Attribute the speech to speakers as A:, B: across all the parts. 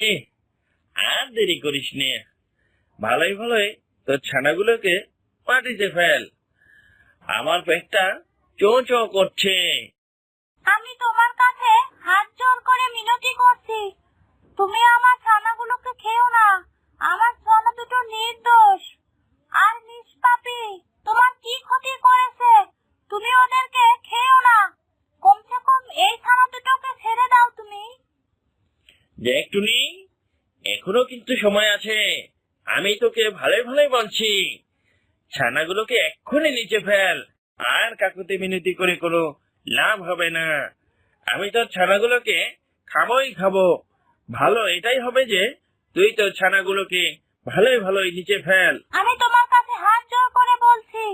A: এ আর দেরি করিস নে। ভালোই ভালোই তোর ছানাগুলোকে মাটিতে ফেল। আমার পেটটা চো চো করছে।
B: আমি তোমার কাছে হাত জোর করে মিনতি করছি। তুমি আমার ছানাগুলোকে খেও না। আমার ছানা দুটো নির্দোষ। আর নিষ্পাপী তোমার কি ক্ষতি করেছে? তুমি ওদেরকে খেও না। কমসে কম এই ছানা দুটোকে ছেড়ে দাও তুমি।
A: দেখ টুনি এখনও কিন্তু সময় আছে। আমি তোকে ভালোই ভালোই বলছি। ছানাগুলোকে এক্ষুনি নিচে ফেল। আর কাকুতি মিনতি করে কোনো লাভ হবে না। আমি তোর ছানাগুলোকে খাবোই খাব। ভালো এটাই হবে যে, তুই তোর ছানাগুলোকে ভালোই ভালোই নিচে ফেল।
B: আমি তোমার কাছে হাত জোর করে বলছি,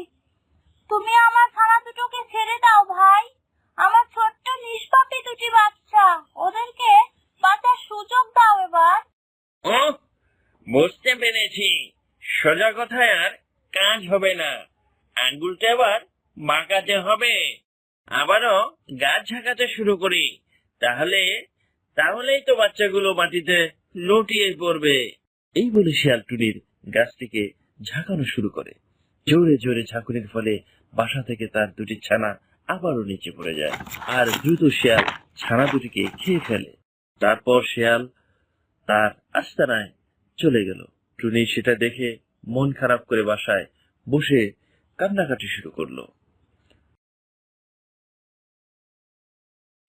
B: তুমি আমার ছানা দুটোকে ছেড়ে দাও ভাই। আমার ছোট্ট নিষ্পাপী দুটি বাচ্চা ওদেরকে বাঁচার সুযোগ দাও এবার
A: ও বুঝতে পেরেছি। সোজা কথায় আর কাজ হবে না। আঙ্গুলটা আবার বাঁকাতে হবে। আবারও গাছ ঝাঁকাতে শুরু করি। তাহলে, তাহলেই তো বাচ্চাগুলো মাটিতে লুটিয়ে পড়বে। এই বলে শিয়াল টুনির গাছটিকে ঝাঁকানো শুরু করে। জোরে জোরে ঝাঁকুনির ফলে বাসা থেকে তার দুটি ছানা আবারও নিচে পড়ে যায়। আর দ্রুত শিয়াল ছানা দুটিকে খেয়ে ফেলে। তারপর শিয়াল তার আস্তানায় চলে গেল। টুনি সেটা দেখে মন খারাপ করে বাসায় বসে কান্নাকাটি শুরু করল।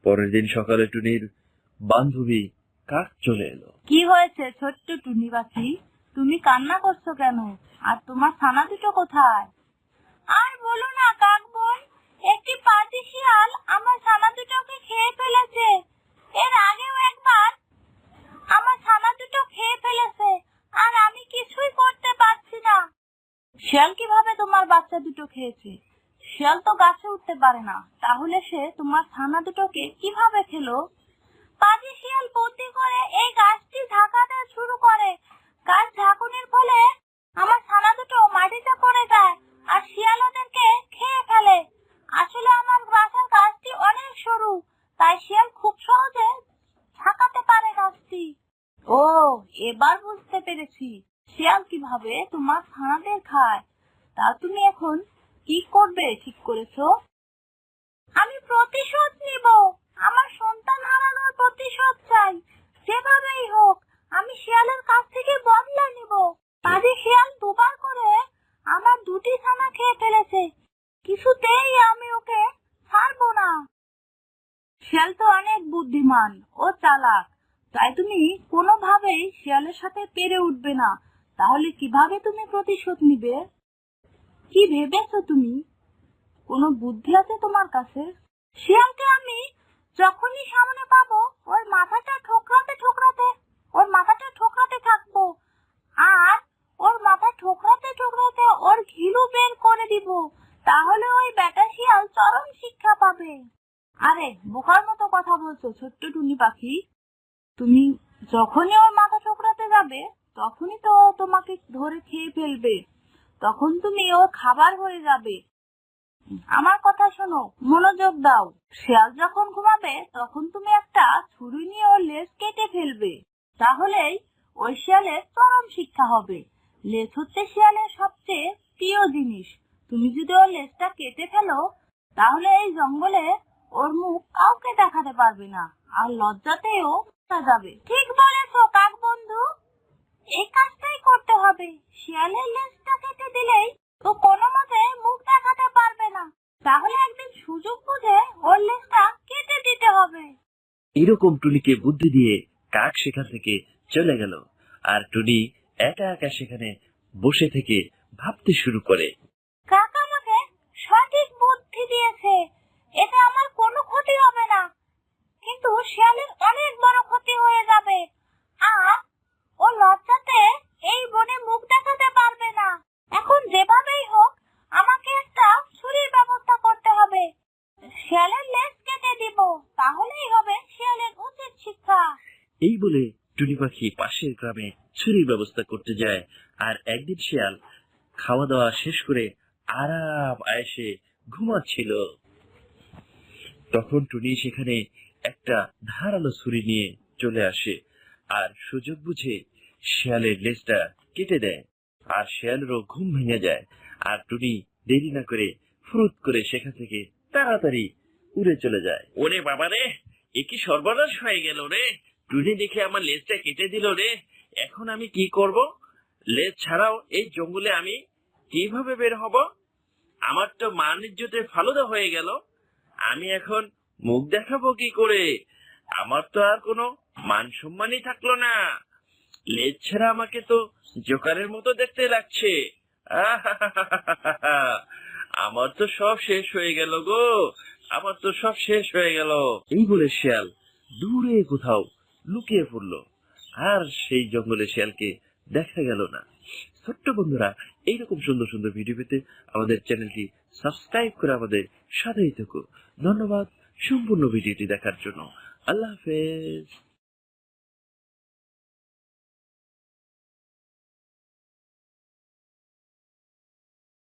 A: পরের দিন সকালে টুনির বান্ধবী কাক চলে এলো।
B: কি হয়েছে ছোট্ট টুনি পাখি তুমি কান্না করছ কেন? আর তোমার ছানা দুটো কোথায়? আর বলো না, কাক বোন, একটি পাতি তোমার বাচ্চা দুটো খেয়েছে। শিয়াল তো গাছে উঠতে পারে না। তাহলে সে তোমার ছানা দুটোকে কীভাবে খেলো? পাজি শিয়াল বুদ্ধি করে এই গাছটি ঝাঁকাতে শুরু করে। গাছ ঝাঁকুনির ফলে আমার ছানা দুটো মাটিতে পড়ে যায় আর শিয়াল ওদেরকে খেয়ে ফেলে। আসলে আমার বাসার গাছটি অনেক সরু, তাই শিয়াল খুব সহজে ঝাঁকাতে পারে গাছটি। ও, এবার বুঝতে পেরেছি। শিয়াল কীভাবে তোমার ছানাদের খায়? তা তুমি এখন কি করবে ঠিক করেছ? আমি প্রতিশোধ নিব। আমার সন্তান হারানোর প্রতিশোধ চাই। যেভাবেই হোক, আমি শিয়ালের কাছ থেকে বদলা নিব। আজে শিয়াল দুবার করে আমার দুটি ছানা খেয়ে ফেলেছে। কিছুতেই আমি ওকে ছাড়বো না। শিয়াল তো অনেক বুদ্ধিমান ও চালাক। তাই তুমি কোনোভাবেই শিয়ালের সাথে পেরে উঠবে না। তাহলে কীভাবে তুমি প্রতিশোধ নিবে? কি ভেবেছো তুমি? কোনো বুদ্ধি আছে তোমার কাছে? শিয়ালকে আমি যখনই সামনে পাবো, ওর মাথাটা ঠোকরাতে ঠোকরাতে, ওর মাথাটা ঠোকরাতে থাকব। আর ওর মাথা ঠোকরাতে ঠোকরাতে ওর ঘিলু বের করে দিব। তাহলে ওই বেটা শিয়াল চরম শিক্ষা পাবে। আরে, বোকার মতো কথা বলছো, ছোট্ট টুনি পাখি। তুমি যখনই ওর মাথা ঠোকরাতে যাবে, তখনই তো তোমাকে ধরে খেয়ে ফেলবে। তখন তুমি ও খাবার হয়ে যাবে। আমার কথা শোনো, মনোযোগ দাও। শেয়াল যখন ঘুমাবে, তখন তুমি একটা ছুরি নিয়ে ওর লেজ কেটে ফেলবে। তাহলেই ওই শিয়ালের চরম শিক্ষা হবে। লেজ হচ্ছে শিয়ালের সবচেয়ে প্রিয় জিনিস। তুমি যদি ওর লেজটা কেটে ফেলো, তাহলে এই জঙ্গলে ওর মুখ কাউকে দেখাতে পারবে না, আর লজ্জাতেও যাবে। ঠিক বলেছ কাক বন্ধু এই কাজটাই করতে হবে। শিয়ালের লেজটা কেটে দিলেই তো কোনো মতে মুখ দেখাতে পারবে না তাহলে একদিন সুযোগ বুঝে ওর লেজটা কেটে দিতে হবে
A: এরকম টুনিকে বুদ্ধি দিয়ে কাক সেখান থেকে চলে গেল। আর টুনি একা একা সেখানে বসে থেকে ভাবতে শুরু করে
B: কাক আমাকে সঠিক বুদ্ধি দিয়েছে এতে আমার কোনো ক্ষতি হবে না কিন্তু শিয়ালের অনেক বড় ক্ষতি হয়ে যাবে আর ও লজ্জাতে এই বনে মুখ দেখাতে পারবে না এখন যেভাবেই হোক আমাকে একটা ছুরির ব্যবস্থা করতে হবে শিয়ালের লেজ কেটে দিব তাহলেই হবে শিয়ালের উচিত শিক্ষা
A: এই বলে টুনি পাখি পাশের গ্রামে ছুরির ব্যবস্থা করতে যায়। আর একদিন শিয়াল খাওয়া দাওয়া শেষ করে আরাম আয়েসে ঘুমাচ্ছিল। তখন টুনি সেখানে একটা ধারালো ছুরি নিয়ে চলে আসে আর সুযোগ বুঝে শিয়ালের লেজটা কেটে দেয় আর শিয়ালেরও ঘুম ভেঙে যায় আর টুনি দেরি না করে ফুরুত করে সেখান থেকে তাড়াতাড়ি উড়ে চলে যায়। ওরে বাবা রে এ সর্বনাশ হয়ে গেল রে! টুনি দেখে আমার লেজটা কেটে দিল রে। এখন আমি কি করব? লেজ ছাড়াও এই জঙ্গলে আমি কীভাবে বের হব? আমার তো মান ইজ্জতে ফালুদা হয়ে গেল। আমি এখন মুখ দেখাবো কি করে? আমার তো আর কোনো মান সম্মানই থাকল না। লেজ ছাড়া আমাকে তো জোকারের মতো দেখতে লাগছে। আমার তো সব শেষ হয়ে গেল গো। আমার তো সব শেষ হয়ে গেল। এই বলে শিয়াল দূরে কোথাও লুকিয়ে পড়ল। আর সেই জঙ্গলে শিয়ালকে দেখা গেল না। ছোট্ট বন্ধুরা, এইরকম সুন্দর সুন্দর ভিডিও পেতে আমাদের চ্যানেলটি সাবস্ক্রাইব করে আমাদের সাথেই থেকো। ধন্যবাদ সম্পূর্ণ ভিডিওটি দেখার জন্য। আল্লাহ হাফেজ।